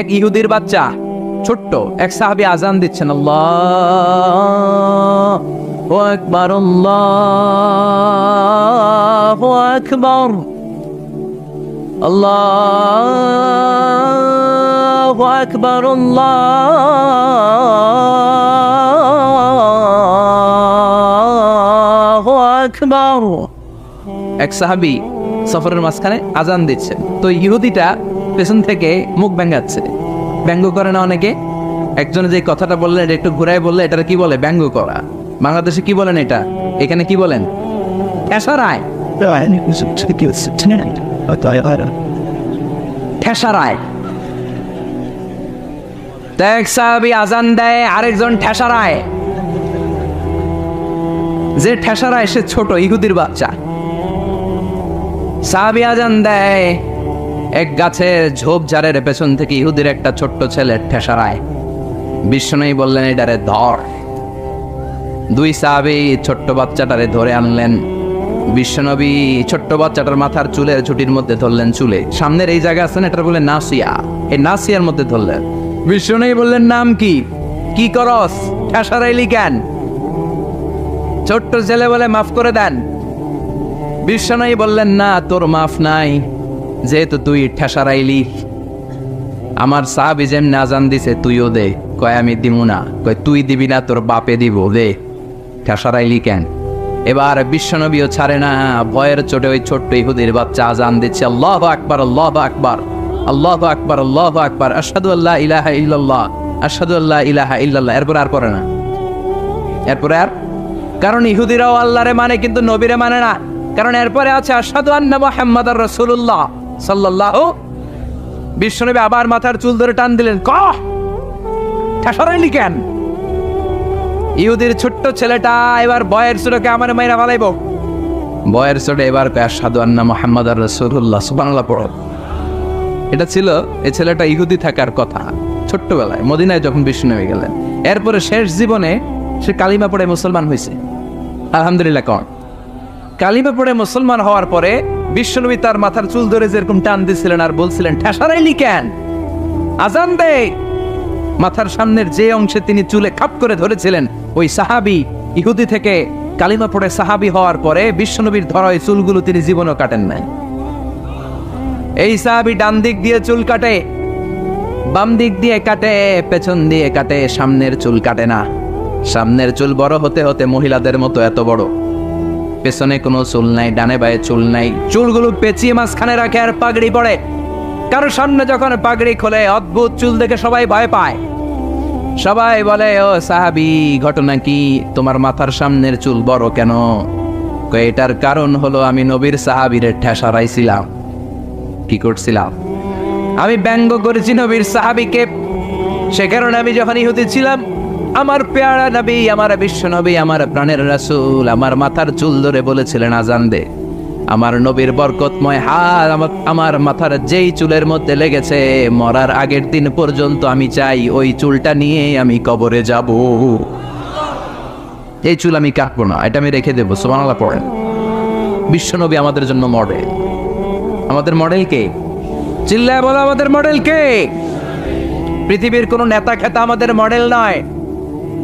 এক ইহুদির বাচ্চা, ছোট্ট, এক সাহাবি আজান দিচ্ছেন, আল্লাহ আকবার আল্লাহ আকবার আল্লাহ আকবার আল্লাহ আকবার। এক সাহাবি সফরের মাঝখানে আজান দিচ্ছেন তো ইহুদিটা পেছন থেকে মুখ ব্যাঙ্গাচ্ছে ব্যঙ্গ করে না অনেকে। একজনে যে কথাটা বললেন, এটা একটু ঘুরাই বললে এটা কি বলে? ব্যঙ্গ করা। বাংলাদেশে কি বলেন এটা? এখানে কি বলেন? আজান দেয় আরেকজন ঠেসারায়। যে ঠেসারায়, সে ছোট, ইহুদির বাচ্চা। সাহাবি আজান দেয়, এক গাছের ঝোপঝাড়ের পেছন থেকে ইহুদির একটা ছোট্ট ছেলে ঠেসারায়। বিষ্ণুই বললেন, এটারে ধর। দুই সাহাবি ছোট্ট বাচ্চাটারে ধরে আনলেন। বিশ্বনবী ছোট্ট বাচ্চাটার মাথার চুলের ছুটির মধ্যে ধরলেন চুলে। সামনের এই জায়গা আছে না এটা বলে নাসিয়া। এই নাসিয়ার মধ্যে ধরলেন। বিষ্ণুই বললেন, নাম কি? কি করস? ঠেসারাইলি কেন? ছোট্ট ছেলে বলে, মাফ করে দেন। বিশ্বনয়ী বললেন, না, তোর মাফ নাই, যেহেতু তুই ঠেসারাইলি। আমার সাহাবি যেমনি আজান দিছে, তুইও দে। কয়, আমি দিমু না। কয়, তুই দিবি না, তোর বাপে দিব, দে। ঠেসারাইলি কেন? এবার বিশ্বনবীও ছাড়ে না, ভয়ের চোটে ওই ছোট্ট ইহুদির বাচ্চা আজান দিচ্ছে, আল্লাহ আকবার আল্লাহ আকবার আল্লাহ আকবার আল্লাহ আকবার আসাদু আল্লাহ ইলাহা ইল্লাল্লাহ আসাদু আল্লাহ ইলাহা ইল্লাল্লাহ। এরপর আর পড়ে না। এরপরে আর? কারণ ইহুদিরাও আল্লাহরে মানে কিন্তু নবীরে মানে না। কারণ এরপরে আছে আসাদু আন্না মোহাম্মদ রসুল্লাহ সাল্লাহ বিশ্বনবী আবার মাথার চুল ধরে টান দিলেন কেন? ইহুদির ছোট্ট ছেলেটা এবার বয়ের সুরকে আমার মাইরা ফালাইব। বয়ের সুরে এবার কয় আসাদু আন্না মোহাম্মদ রসুল্লাহ সুবাংলা পড়ো। এটা ছিল, এই ছেলেটা ইহুদি থাকার কথা, ছোট্টবেলায়, মদিনায় যখন বিষ্ণু গেলেন। এরপরে শেষ জীবনে সে কালিমা পড়ে মুসলমান হয়েছে আলহামদুলিল্লাহ, কন। কালিমা পড়ে মুসলমান হওয়ার পরে বিশ্বনবী তার মাথার চুল ধরে যেরকম টান দিছিলেন আর বলছিলেন ঠেসারাইলি কেন আজান দে মাথার সামনের যে অংশে তিনি চুলে খাপ করে ধরেছিলেন, ওই সাহাবি ইহুদি থেকে কালিমা পড়ে সাহাবি হওয়ার পরে বিশ্বনবীর ধরা ওই চুলগুলো তিনি জীবনও কাটেন নাই। এই সাহাবি ডান দিক দিয়ে চুল কাটে, বাম দিক দিয়ে কাটে, পেছন দিয়ে কাটে, সামনের চুল কাটে না। সামনের চুল বড় হতে হতে মহিলাদের মতো এত বড়। পেছনে কোনো চুল নাই, ডানে বায়ে চুল নাই। চুলগুলো পেঁচিয়ে মাঝখানে রাখে আর পাগড়ি পড়ে কারও সামনে যখন পাগড়ি খোলে, অদ্ভুত চুল দেখে সবাই ভয় পায়। সবাই বলে, ও সাহাবি, ঘটনা কি? তোমার মাথার সামনের চুল বড় কেন? এটার কারণ হলো আমি নবীর সাহাবিরে ঠেসারাইছিলাম। কি করছিলাম? আমি ব্যঙ্গ করেছি নবীর সাহাবিকে। সে কারণে আমি যখন ইহুদি ছিলাম আমার পেয়ারা নবী, আমার বিশ্ব নবী, আমার প্রাণের রাসূল, আমার মাথার চুল ধরে বলেছিলেন, আজান দে। আমার নবীর বরকতময় হাত আমার মাথার যেই চুলের মধ্যে লেগেছে, মরার আগের দিন পর্যন্ত আমি চাই ওই চুলটা নিয়ে আমি কবরে যাব। এই চুল আমি কাটবো না, এটা আমি রেখে দেবো, সুবহানাল্লাহ পড়েন। বিশ্বনবী আমাদের জন্য মডেল। আমাদের মডেল কে? চিল্লায় বলো, আমাদের মডেল কে? পৃথিবীর কোনো নেতা খেতা আমাদের মডেল নয়।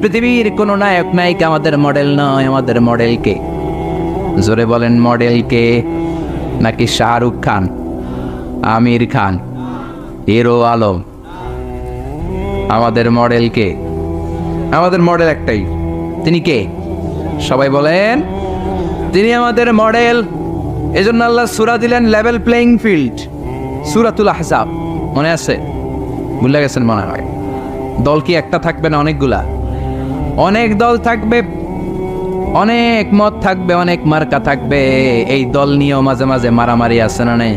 পৃথিবীর কোনো নায়ক নায়িকা আমাদের মডেল নয়, আমাদের মডেল কে? জোরে বলেন, মডেল কে? নাকি শাহরুখ খান, আমির খান, হিরো আলম? আমাদের মডেল কে? আমাদের মডেল একটাই। তিনি কে? সবাই বলেন, তিনি আমাদের মডেল। এজন্য আল্লাহ সুরা দিলেন লেভেল প্লেইং ফিল্ড সুরাতুল আহজাব। মনে আছে? ভুলে গেছেন মনে হয়। দল কি একটা থাকবে না অনেকগুলা? অনেক দল থাকবে, অনেক মত থাকবে, অনেক মার্কা থাকবে। এই দল নিয়েও মাঝে মাঝে মারামারি আছে না নেই?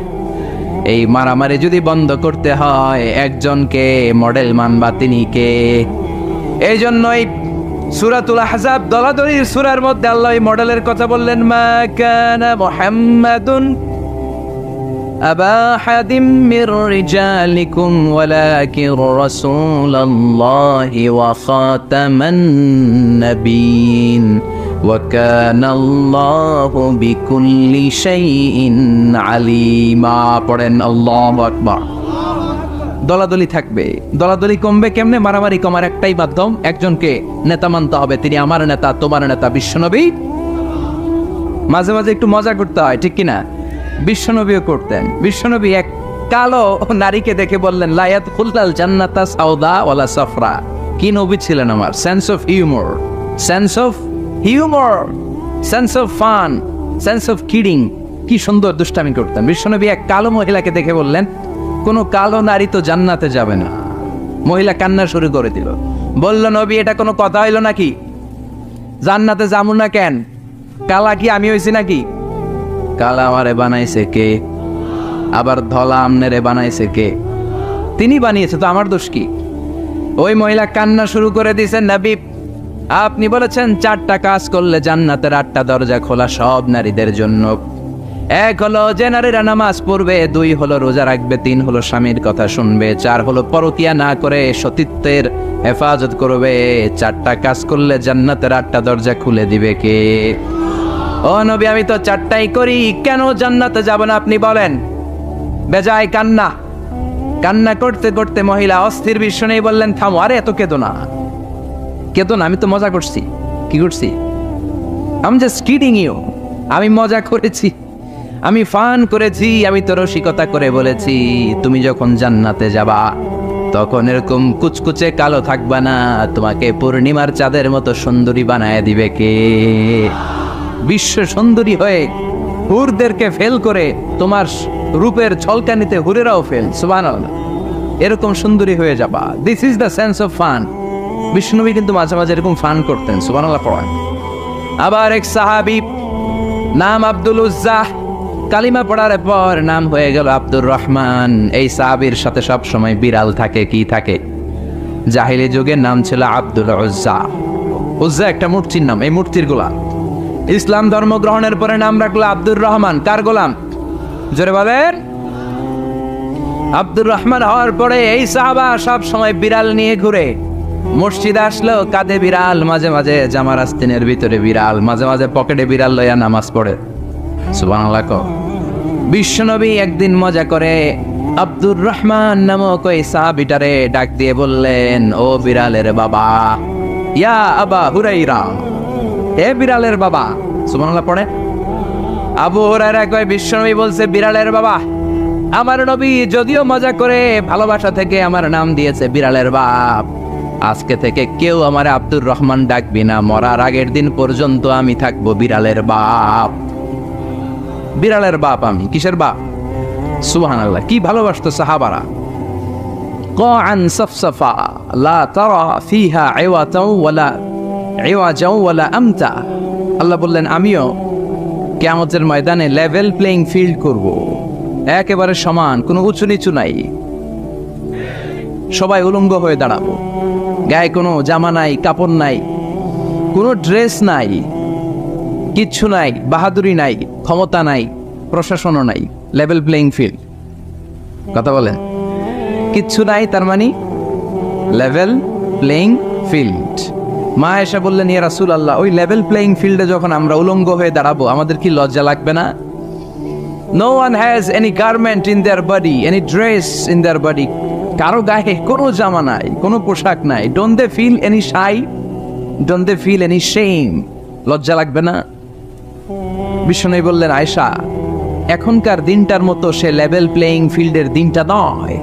এই মারামারি যদি বন্ধ করতে হয়, একজনকে মডেল মানবা তিনি কে? এই জন্যই সুরাতুল আহজাব দলাদলির সুরার মধ্যে আল্লাহ মডেলের কথা বললেন, মা কানা মুহাম্মাদুন أبا أحد من رجالكم ولكن رسول الله وخاتم النبيين وكان الله بكل شيء عليما পড়েন আল্লাহু আকবার দলাদলি থাকবে দলাদলি কমবে কেমনে মারামারি কমার একটাই মাধ্যম একজনকে নেতা মানতে হবে তিনি আমার নেতা তোমার নেতা বিশ্বনবী মাঝে মাঝে একটু মজা করতে হয় ঠিক কিনা বিশ্বনবীও করতেন। বিশ্বনবী এক কালো নারীকে দেখে বললেন, লায়াত খুল্লাল জান্নাতা সাউদা ওয়ালা সফরা। কি নবী ছিলেন আমার? Sense of humour sense of humour sense of fun sense of kidding কি সুন্দর দুষ্টামি করতেন। বিশ্বনবী এক কালো মহিলাকে দেখে বললেন, কোনো কালো নারী তো জান্নাতে যাবে না। মহিলা কান্না শুরু করে দিল। বলল, নবী, এটা কোনো কথা হইল নাকি? জান্নাতে যাব না কেন? কালা কি আমি হয়েছি নাকি? কালা আমারে বানাইছে কে? আবার ধলা আমনেরে বানাইছে কে? তিনি বানিয়েছে, তো আমার দোষ কি? ওই মহিলা কান্না শুরু করে দিয়েছেন নবী আপনি বলেছেন চারটা কাজ করলে জান্নাতের আটটা দরজা খোলা সব নারীদের জন্য। এক হলো যে নারীরা নামাজ পড়বে, দুই হলো রোজা রাখবে, তিন হলো স্বামীর কথা শুনবে, চার হলো পরকিয়া না করে সতীত্বের হেফাজত করবে। চারটা কাজ করলে জান্নাতের আটটা দরজা খুলে দিবে কে? ও নবী, আমি তো চারটাই করি। কেন জান্নাতে যাব না আপনি বলেন? বেজায় কান্না। কান্না করতে করতে মহিলা অস্থির বিশ্ব নেই বললেন, থামো, আরে এত কেতো না। কেতো না, আমি তো মজা করছি। কি করছি? আমি জাস্ট কিডিং ইউ আমি মজা করেছি। আমি ফান করেছি, আমি তো রসিকতা করে বলেছি, তুমি যখন জান্নাতে যাবা, তখন এরকম কুচকুচে কালো থাকবা না। তোমাকে পূর্ণিমার চাঁদের মতো সুন্দরী বানায় দিবে কে? বিশ্ব সুন্দরী হয়ে হুরদেরকে ফেল করে তোমার রূপের ছলকানিতে হুরেরাও ফেল সুবান এরকম সুন্দরী হয়ে যাবা। This is the sense of fun বিষ্ণুনবী কিন্তু মাঝে মাঝে এরকম ফান করতেন সুবান পড়েন। আবার এক সাহাবি, নাম আব্দুল উজ্জাহ, কালিমা পড়ার পর নাম হয়ে গেল আব্দুর রহমান। এই সাহাবির সাথে সব সময় বিড়াল থাকে, কি থাকে? জাহিলি যুগের নাম ছিল আব্দুল উজ্জা উজ্জা একটা মূর্তির নাম, এই মূর্তির গোলাম। ইসলাম ধর্ম গ্রহণের পরে নাম রাখল আব্দুর রহমান। কার গোলাম? জোরে বলেন। আব্দুর রহমান হওয়ার পরে এই সাহাবা সব সময় বিড়াল নিয়ে ঘুরে। মসজিদ আসলো কাঁধে বিড়াল, মাঝে মাঝে জামার আস্তিনের ভিতরে বিড়াল, মাঝে মাঝে পকেটে বিড়াল লইয়া নামাজ পড়ে। সুবহানাল্লাহ কও। বিশ্বনবী একদিন মজা করে আব্দুর রহমান নামক ওই সাহাবিটারে ডাক দিয়ে বললেন, ও বিড়ালের বাবা, ইয়া আবা হুরাইরা এ বিড়ালের বাবা। সুবহানাল্লাহ, পড়ে। আবু হুরায়রা কয়, বিশ্বনবী বলছে, বিড়ালের বাবা, আমার নবী যদিও মজা করে ভালোবাসা থেকে আমার নাম দিয়েছে বিড়ালের বাপ। আজকে থেকে কেউ আমার আব্দুর রহমান ডাকবি না, মরার আগের দিন পর্যন্ত আমি থাকব বিড়ালের বাপ। বিড়ালের বাপ আমি, কিসের বাপ? সুহান আল্লাহ কি ভালোবাসতো সাহাবারা? ক আন সফসফা, লা তারা ফিহা আওয়াতাও ওয়ালা আমতা। আল্লাহ বললেন, আমিও কেমতের ময়দানে লেভেল প্লেইং ফিল্ড করব। একেবারে সমান, কোনো উঁচু নিচু নাই। সবাই উলঙ্গ হয়ে দাঁড়াবো। গায়ে কোনো জামা নাই, কাপড় নাই, কোনো ড্রেস নাই, কিচ্ছু নাই, বাহাদুরি নাই, ক্ষমতা নাই, প্রশাসনও নাই লেভেল প্লেইং ফিল্ড কথা বলেন। কিচ্ছু নাই, তার মানে লেভেল প্লেইং ফিল্ড মা এসে বললেন, ইয়া রাসুল আল্লাহ ওই লেভেল প্লেইং ফিল্ডে যখন আমরা উলঙ্গ হয়ে দাঁড়াবো, আমাদের কি লজ্জা লাগবে না? No one has any garment in their body any dress in their body কারও গায়ে কোনো জামা নাই, কোনো পোশাক নাই। Don't they feel any shy don't they feel any shame লজ্জা লাগবে না? বিষ্ণু বললেন আয়সা এখনকার দিনটার মতো সে লেভেল প্লেইং ফিল্ডের দিনটা নয়।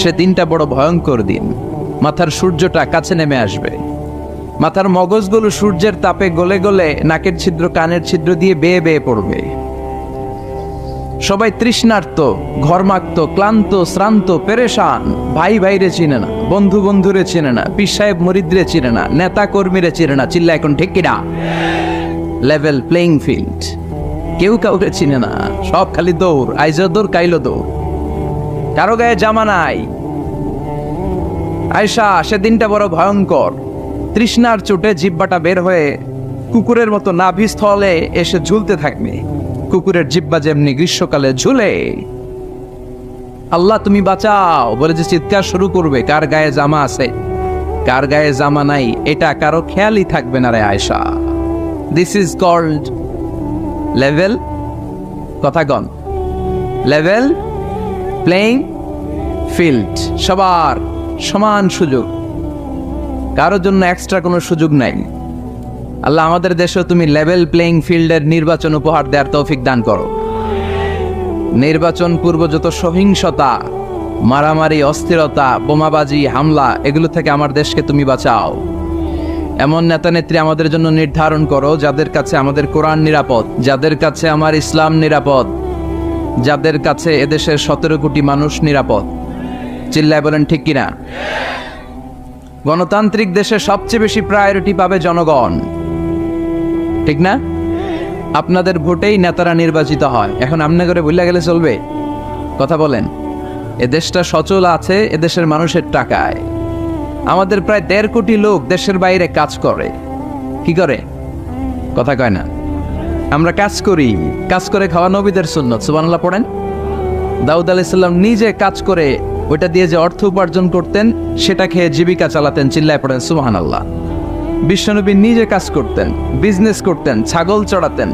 সে দিনটা বড় ভয়ঙ্কর দিন। মাথার সূর্যটা কাছে নেমে আসবে। মাথার মগজগুলো সূর্যের তাপে গলে গলে নাকের ছিদ্র কানের ছিদ্র দিয়ে বেয়ে বেয়ে পড়বে। সবাই তৃষ্ণার্ত, ঘরমাক্ত, ক্লান্ত, শ্রান্ত, পেরেশান, ভাই ভাইরে চিনে না, বন্ধু বন্ধুরে চিনে না, পীর সাহেব মরিদরে চিনে না, নেতা কর্মীরে চিনে না, চিল্লা এখন ঠিক কিনা? লেভেল প্লেইং ফিল্ড কেউ কাউকে চিনে না, সব খালি দৌড়, আইজ দৌড়, কাইলো দৌড়। কারও গায়ে জামা নাই। আয়সা সেদিনটা বড় ভয়ঙ্কর। তৃষ্ণার চোটে জিব্বাটা বের হয়ে কুকুরের মতো নাভিস্থলে এসে ঝুলতে থাকবে। কুকুরের জিব্বা যেমনি গ্রীষ্মকালে ঝুলে। আল্লাহ, তুমি বাঁচাও, বলে যে চিৎকার শুরু করবে, কার গায়ে জামা আছে? কার গায়ে জামা নাই, এটা কারও খেয়ালই থাকবে না রে আয়সা দিস ইজ কল্ড লেভেল কথাগণ লেভেল প্লেইং ফিল্ড সবার সমান সুযোগ। কারোর জন্য এক্সট্রা কোনো সুযোগ নাই। আল্লাহ আমাদের দেশেও তুমি লেভেল প্লেইং ফিল্ডের নির্বাচন উপহার দেওয়ার তৌফিক দান করো। নির্বাচন পূর্ব যত সহিংসতা, মারামারি, অস্থিরতা, বোমাবাজি, হামলা, এগুলো থেকে আমার দেশকে তুমি বাঁচাও। এমন নেতা নেত্রী আমাদের জন্য নির্ধারণ করো, যাদের কাছে আমাদের কোরআন নিরাপদ, যাদের কাছে আমার ইসলাম নিরাপদ, যাদের কাছে এদেশের সতেরো কোটি মানুষ নিরাপদ। চিল্লায় বলেন, ঠিক কিনা? গণতান্ত্রিক দেশে সবচেয়ে বেশি প্রায়োরিটি পাবে জনগণ। ঠিক না? আপনাদের ভোটেই নেতারা নির্বাচিত হয়। এখন আমনে করে ভুলে গেলে চলবে। কথা বলেন, এ দেশটা সচল আছে এদেশের মানুষের টাকায়। আমাদের প্রায় দেড় কোটি লোক দেশের বাইরে কাজ করে। কি করে? কথা কয় না। আমরা কাজ করি, কাজ করে খাওয়া নবীদের শূন্য সুবানাল্লাহ পড়েন। দাউদ আলাইসাল্লাম নিজে কাজ করে ওইটা দিয়ে যে অর্থ উপার্জন করতেন, সেটা খেয়ে জীবিকা চালাতেন, চিল্লায় পড়েন সুহান আল্লাহ বিশ্বনবী নিজে কাজ করতেন বিজনেস করতেন, ছাগল চড়াতেন।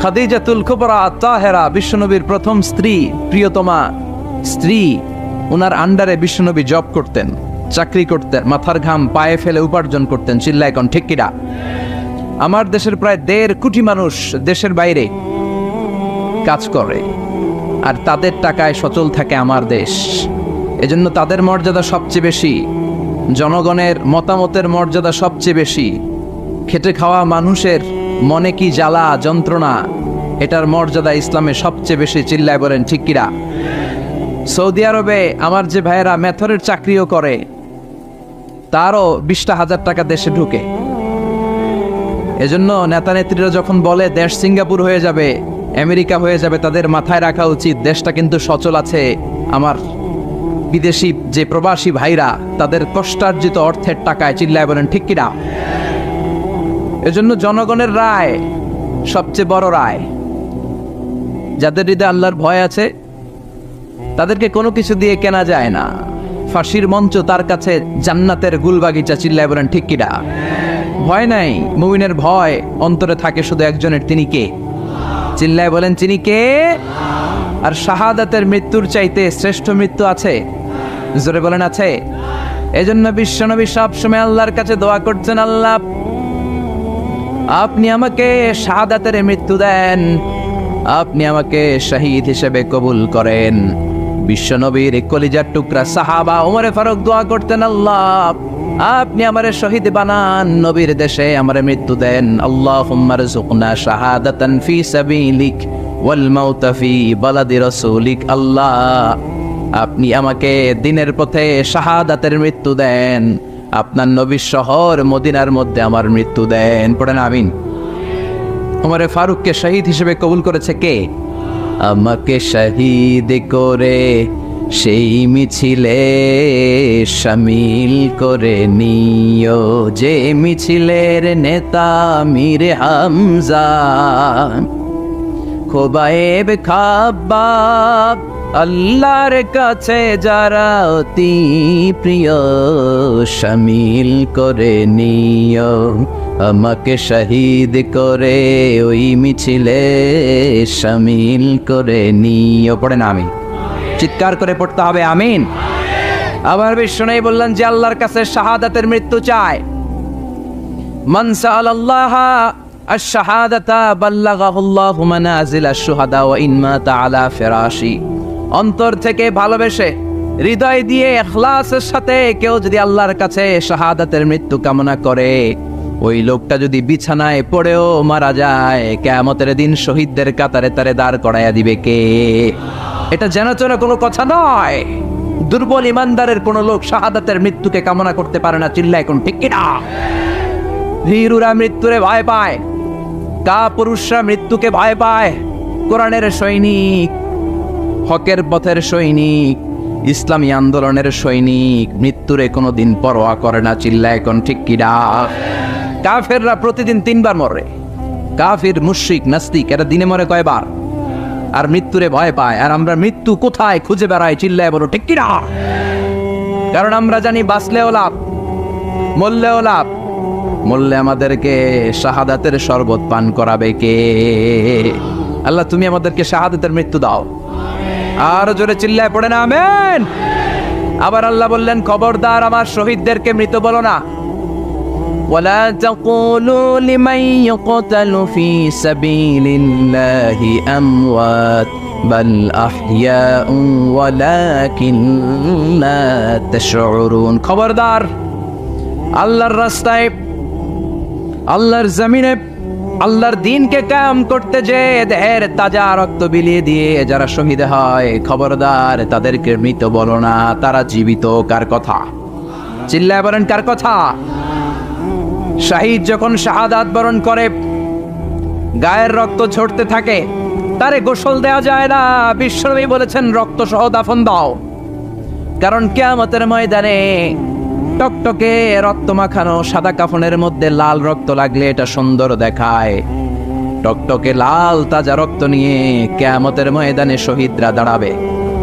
খাদিজাতুল কুবরা, তাহেরা, বিশ্বনবীর প্রথম স্ত্রী, প্রিয়তমা স্ত্রী ওনার আন্ডারে বিশ্বনবী জব করতেন, চাকরি করতেন, মাথার ঘাম পায়ে ফেলে উপার্জন করতেন, চিল্লায় এখন ঠিক কিনা? আমার দেশের প্রায় দেড় কোটি মানুষ দেশের বাইরে কাজ করে, আর তাদের টাকায় সচল থাকে আমার দেশ। এজন্য তাদের মর্যাদা সবচেয়ে বেশি, জনগণের মতামতের মর্যাদা সবচেয়ে বেশি। খেটে খাওয়া মানুষের মনে কি জ্বালা, যন্ত্রণা, এটার মর্যাদা ইসলামে সবচেয়ে বেশি চিল্লায় বলেন, ঠিক কিরা সৌদি আরবে আমার যে ভাইয়েরা মেথরের চাকরিও করে, তারও বিশটা হাজার টাকা দেশে ঢুকে। এজন্য নেতা নেত্রীরা যখন বলে দেশ সিঙ্গাপুর হয়ে যাবে, আমেরিকা হয়ে যাবে, তাদের মাথায় রাখা উচিত, দেশটা কিন্তু সচল আছে, আমার বিদেশি যে প্রবাসী ভাইরা তাদের কষ্টার্জিত অর্থের টাকায় চিল্লায় বলেন, ঠিক কিনা? এজন্য জনগণের রায় সবচেয়ে বড় রায়। যাদের হৃদয়ে আল্লাহর ভয় আছে, তাদেরকে কোনো কিছু দিয়ে কেনা যায় না। ফাঁসির মঞ্চ তার কাছে জান্নাতের গুলবাগিচা চিল্লায় বলেন, ঠিক কিনা? ভয় নাই, মুমিনের ভয় অন্তরে থাকে শুধু একজনের, তিনি কে? চিল্লায় বলেন, তিনি কে? আর শাহাদাতের মৃত্যুর চাইতে শ্রেষ্ঠ মৃত্যু আছে জোরে বলেন আছে? এই এজন্য বিশ্বনবী সব সময় আল্লাহর কাছে দোয়া করছেন, আল্লাহ, আপনি আমাকে শাহাদাতের মৃত্যু দেন, আপনি আমাকে শহীদ হিসেবে কবুল করেন। বিশ্বনবীর কলিজার টুকরা সাহাবা ওমরে ফারুক দোয়া করতেন, আল্লাহ, আপনি আমারে শহীদ বানান, নবীর দেশে আমারে মৃত্যু দেন। আল্লাহ হুম্মারজুকনা শাহাদাতান ফি সাবিলিক ওয়াল মাউতা ফি বালাদি রাসূলিক, আল্লাহ আপনি আমাকে দিনের পথে শাহাদাতের মৃত্যু দেন। আপনার নবীর শহর মদিনার মধ্যে আমার মৃত্যু দেন। পড়েন আমিন। ওমরে ফারুককে শহীদ হিসেবে কবুল করেছে কে? আমাকে শহীদ করে সেই মিছিলে সামিল করে নিও। যে মিছিলের নেতা মীর হামজা, খোবায়েব খাবাব আল্লাহর কাছে যারা অতি প্রিয় সামিল করে নিও আমাকে শহীদ করে ওই মিছিলে সামিল করে নিও পড়েন আমি চিৎকার করে পড়তে হবে আমিন আবার বিষ্ণু বললেন যে আল্লাহর কাছে শাহাদাতের মৃত্যু চায় من سأل الله الشهادة بلغه الله منازل الشهداء وإن مات على فراشي অন্তর থেকে ভালোবেসে, হৃদয় দিয়ে এখলাসের সাথে কেউ যদি আল্লাহর কাছে শাহাদাতের মৃত্যু কামনা করে, ওই লোকটা যদি বিছানায় পড়েও মারা যায়, কেয়ামতের দিন শহীদদের কাতারে তারে দাঁড় করাইয়া দিবে কে? এটা যেন যেন কোনো কথা নয়। দুর্বল ইমানদারের কোন লোক শাহাদাতের মৃত্যুকে কামনা করতে পারে না, চিল্লায় কোন ঠিক কিনা? ভীরুরা মৃত্যুরে ভয় পায় কা পুরুষরা মৃত্যুকে ভয় পায়, কোরআনের সৈনিক হকের পথের সৈনিক, ইসলামী আন্দোলনের সৈনিক, মৃত্যুরে কোনো দিন পরোয়া করে না চিল্লা এখন ঠিক কিরা কাফেররা প্রতিদিন তিনবার মরে। কাফির, মুশরিক, নাস্তিক, এরা দিনে মরে কয়বার? আর মৃত্যুরে ভয় পায়। আর আমরা মৃত্যু কোথায় খুঁজে বেড়াই চিল্লায় বলো ঠিক কিনা কারণ আমরা জানি বাঁচলেও লাভ, মরলেও লাভ। মরলে আমাদেরকে শাহাদাতের শরবত পান করাবে কে? আল্লাহ, তুমি আমাদেরকে শাহাদাতের মৃত্যু দাও। আর জোরে চিল্লায় পড়ে না আমেন আবার আল্লাহ বললেন খবরদার আমার শহীদদেরকে মৃত বলো না ولا تقولوا لمن يقتل في سبيل الله أموات بل أحياء ولكن لا تشعرون খবরদার আল্লাহর রাস্তায় আল্লাহর জমিনে আল্লাহর দিনকে কাম করতে যে দেহের তাজা রক্ত বিলিয়ে দিয়ে যারা শহীদ হয়, খবরদার তাদেরকে মৃত বলো না, তারা জীবিত, কার কথা? চিল্লায় বলেন, কার কথা? শাহিদ যখন শাহাদাত বরণ করে, গায়ের রক্ত ঝরতে থাকে, তারে গোসল দেওয়া যায় না। বিশ্বনবী বলেছেন, রক্ত সহ দাফন দাও। কারণ কেয়ামতের ময়দানে টকটকে রক্ত মাখানো সাদা কাফনের মধ্যে লাল রক্ত লাগলে এটা সুন্দর দেখায়। টকটকে লাল তাজা রক্ত নিয়ে কেয়ামতের ময়দানে শহীদরা দাঁড়াবে।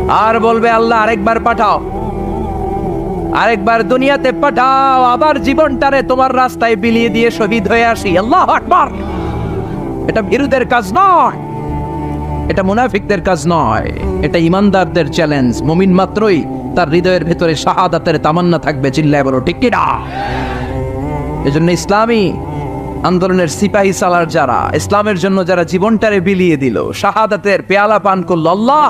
আর বলবে, আল্লাহ, আরেকবার পাঠাও। আরেকবার দুনিয়াতে পাঠাও। আবার জীবনটারে তোমার রাস্তায় বিলিয়ে দিয়ে শহীদ হয়ে আসি। আল্লাহ আকবার! এটা বিরুদের কাজ নয়। এটা মুনাফিকদের কাজ নয়। এটা ইমানদারদের চ্যালেঞ্জ মুমিন মাত্রই তার হৃদয়ের ভেতরে শাহাদাতের তামান্না থাকবে, চিল্লায় বলো, ঠিক কিনা? এজন্য ইসলামী আন্দোলনের সিপাহী সালার যারা, ইসলামের জন্য যারা জীবনটারে বিলিয়ে দিল, শাহাদাতের পেয়ালা পান করল আল্লাহ,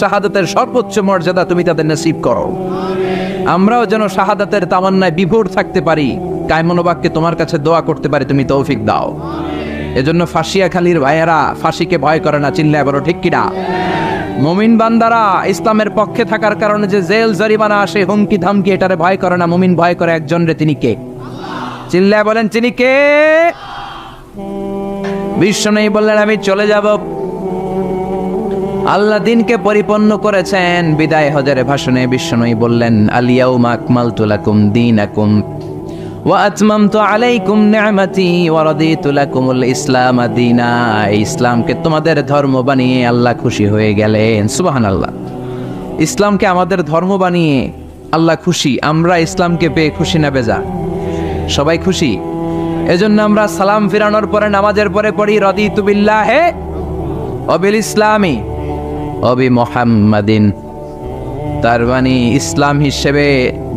শাহাদাতের সর্বোচ্চ মর্যাদা তুমি তাদের নসিব করো। আমরাও যেন শাহাদাতের তামান্নায় বিভোর থাকতে পারি, কায়মনোবাক্যে তোমার কাছে দোয়া করতে পারি, তুমি তৌফিক দাও। এজন্য ফাঁসিয়া খালির ভাইয়েরা ফাঁসিকে ভয় করে না, চিল্লায় বলো, ঠিক কিনা? মুমিন বান্দারা, ইসলামের পক্ষে থাকার কারণে যে জেল, জরিমানা আসে, হুমকি, ধামকি, এটারে ভয় করে না। মুমিন ভয় করে একজন রে, তিনি কে? চিল্লায় বলেন, তিনি কে? বিশ্ব নেই বললেন, আমি চলে যাব। আল্লাহ দিনকে পরিপূর্ণ করেছেন। বিদায় হজারে ভাষণে বিশ্বনয়ী বললেন আলিয়াউমা আকমালতু লাকুম দিন ওয়া আতমামতু আলাইকুম নি'মাতি ওয়া রাদিতু লাকুমুল ইসলাম দীনা। ইসলামকে তোমাদের ধর্ম বানিয়ে আল্লাহ খুশি হয়ে গেলেন। সুবহানাল্লাহ। ইসলামকে আমাদের ধর্ম বানিয়ে আল্লাহ খুশি, আমরা ইসলামকে পেয়ে খুশি না বেজা। সবাই খুশি? এজন্য আমরা সালাম ফিরানোর পরে, নামাজের পরে পড়ি, রদিতু বিল্লাহে, অবিল ইসলামী, অবি মোহাম্মদিন। তার মানে ইসলাম হিসেবে,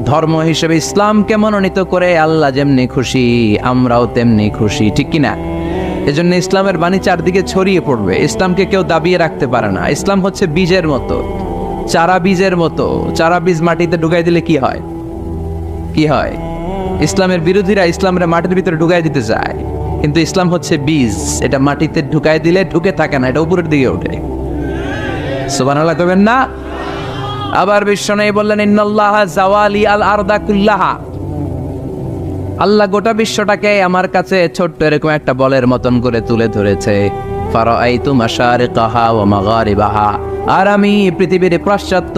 ধর্ম হিসেবে ইসলামকে মনোনীত করে আল্লাহ যেমনি খুশি, আমরাও তেমনি খুশি, ঠিক কিনা? এজন্য ইসলামের বাণী চারদিকে ছড়িয়ে পড়বে। ইসলামকে কেউ দাবিয়ে রাখতে পারে না। ইসলাম হচ্ছে বীজের মতো, চারা বীজের মতো, চারা বীজ মাটিতে ঢুকাই দিলে কি হয়? কি হয়? ইসলামের বিরোধীরা ইসলামের মাটির ভিতরে ঢুকাই দিতে চায়। কিন্তু ইসলাম হচ্ছে বীজ, এটা মাটিতে ঢুকাই দিলে ঢুকে থাকে না, এটা উপরের দিকে ওঠে। সুবহানাল্লাহ কবেন না? আবার বিশ্ব নেই বললেন, ইন্নাল্লাহ জাওয়ালি আল আরদা কুল্লাহা। আল্লাহ গোটা বিশ্বটাকে আমার কাছে ছোট্ট এরকম একটা বলের মতন করে তুলে ধরেছে। ফারাআইতু মাশারিকাহা ওয়া মাগারিবাহা। আর আমি পৃথিবীর পাশ্চাত্য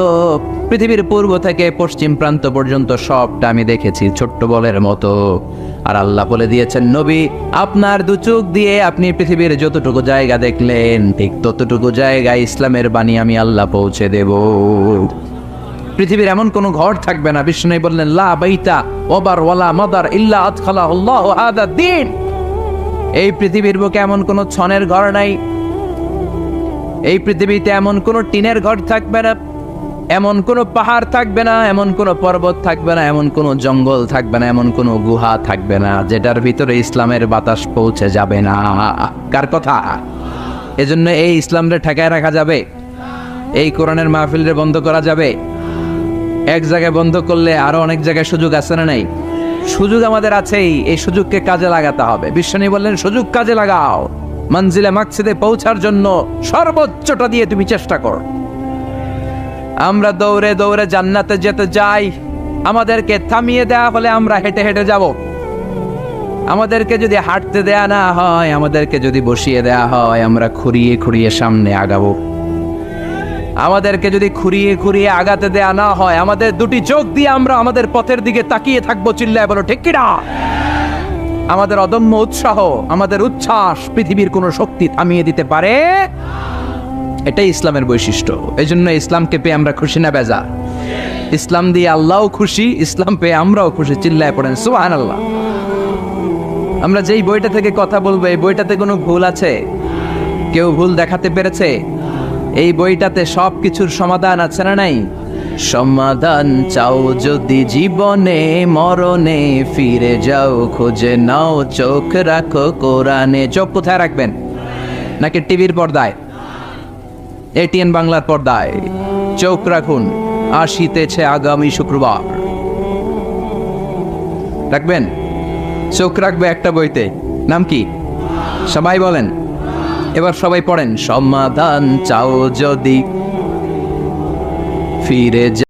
পৃথিবীর পূর্ব থেকে পশ্চিম প্রান্ত পর্যন্ত সবটা আমি দেখেছি, ছোট্ট বলের মতো। আর আল্লাহ বলে দিয়েছেন, নবী, আপনার দু চোখ দিয়ে আপনি পৃথিবীর যতটুকু জায়গা দেখলেন, ঠিক ততটুকু জায়গায় ইসলামের বাণী আমি আল্লাহ পৌঁছে দেব। পৃথিবীর এমন কোনো ঘর থাকবে না। বিষ্ণু বললেন, লা বাইতা ওবার ওয়ালা মাদার ইল্লা আদখালা আল্লাহ হাদা দিন এই পৃথিবীর বুকে এমন কোনো ছনের ঘর নাই। এই পৃথিবীতে এমন কোনো টিনের ঘর থাকবে না। এমন কোনো পাহাড় থাকবে না, এমন কোনো পর্বত থাকবে না, এমন কোনো জঙ্গল থাকবে না, এমন কোনো গুহা থাকবে না, যেটার ভিতরে ইসলামের বাতাস পৌঁছে যাবে না। কার কথা? এজন্য এই ইসলামরে ঠেকায় রাখা যাবে। এই কোরআনের মাহফিলরে বন্ধ করা যাবে। এক জায়গায় বন্ধ করলে আরও অনেক জায়গায় সুযোগ আছে না নাই? সুযোগ আমাদের আছেই, এই সুযোগকে কাজে লাগাতে হবে। বিশ্বনী বললেন, সুযোগ কাজে লাগাও। মঞ্জিলে মাকসিদে পৌঁছার জন্য সর্বোচ্চটা দিয়ে তুমি চেষ্টা করো। আমরা দৌড়ে দৌড়ে জান্নাতে যেতে যাই। আমাদেরকে থামিয়ে দেয়া হলে আমরা হেঁটে হেঁটে যাব। আমাদেরকে যদি হাঁটতে দেয়া না হয়, আমাদেরকে যদি বসিয়ে দেয়া হয়, আমরা খুঁড়িয়ে খুঁড়িয়ে সামনে আগাবো। আমাদেরকে যদি খুঁড়িয়ে খুঁড়িয়ে আগাতে দেয়া না হয়, আমাদের দুটি চোখ দিয়ে আমরা আমাদের পথের দিকে তাকিয়ে থাকব চিল্লায় বলো, ঠিক কিনা? আমাদের অদম্য উৎসাহ, আমাদের উচ্ছ্বাস পৃথিবীর কোনো শক্তি থামিয়ে দিতে পারে এটাই ইসলামের বৈশিষ্ট্য। এই জন্য ইসলামকে পেয়ে আমরা খুশি না বেজা ইসলাম দিয়ে আল্লাহও খুশি, ইসলাম পেয়ে আমরাও খুশি, চিল্লায় পড়েন সুহান আল্লাহ আমরা যেই বইটা থেকে কথা বলব, এই বইটাতে কোনো ভুল আছে? কেউ ভুল দেখাতে পেরেছে? এই বইটাতে সব কিছুর সমাধান আছে না নাই? সমাধান চাও যদি জীবনে, মরণে ফিরে যাও, খুঁজে নাও, চোখ রাখো কোরআনে। চোখ কোথায় রাখবেন? নাকি টিভির পর্দায়? এটিএন বাংলার পর্দায়। চোখ রাখুন, আসিতেছে আগামী শুক্রবার। রাখবেন? চোখ রাখবে একটা বইতে। নাম কি? সবাই বলেন। এবার সবাই পড়েন। সমাধান চাও যদি। ফিরে